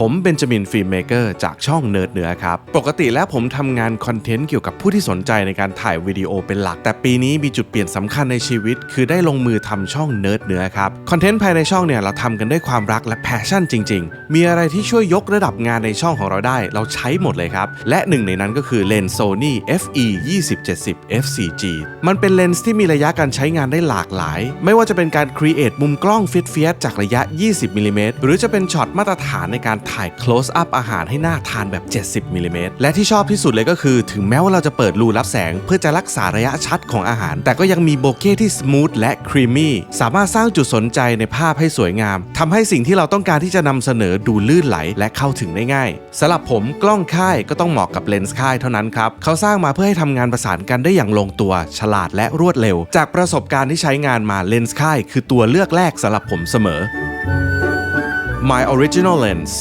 ผมเบนจามินฟิล์มเมเกอร์จากช่องเนิร์ดเนือครับ ปกติแล้วผมทำงานคอนเทนต์เกี่ยวกับผู้ที่สนใจในการถ่ายวิดีโอเป็นหลัก แต่ปีนี้มีจุดเปลี่ยนสำคัญในชีวิต คือได้ลงมือทำช่องเนิร์ดเนือครับ คอนเทนต์ภายในช่องเนี่ยเราทำกันด้วยความรักและแพชชั่นจริง ๆ มีอะไรที่ช่วยยกระดับงานในช่องของเราได้ เราใช้หมดเลยครับ และหนึ่งในนั้นก็คือเลนส์ Sony FE 2070 f4G มันเป็นเลนส์ที่มีระยะการใช้งานได้หลากหลาย ไม่ว่าจะเป็นการครีเอทมุมกล้องฟิตเฟียจากระยะ 20มิลลิเมตรหรือจะเป็นช็อตมาตรฐานในการถ่าย close up อาหารให้หน้าทานแบบ 70มิลลิเมตรและที่ชอบที่สุดเลยก็คือ ถึงแม้ว่าเราจะเปิดรูรับแสง เพื่อจะรักษาระยะชัดของอาหาร แต่ก็ยังมีโบเก้ที่ส o t h และครีมมี่สามารถสร้างจุดสนใจในภาพให้สวยงามทำให้สิ่งที่เราต้องการที่จะนำเสนอดูลื่นไหลและเข้าถึงได้ง่ายสำหรับผมกล้องค่ายก็ต้องเหมาะกับเลนส์ค่ายเท่านั้นครับเขาสร้างมาเพื่อให้ทำงานประสานกันได้อย่างลงตัว ฉลาดและรวดเร็ว จากประสบการณ์ที่ใช้งานมาเลนส์ค่ายคือตัวเลือกแรกสำหรับผมเสมอ My Original Lens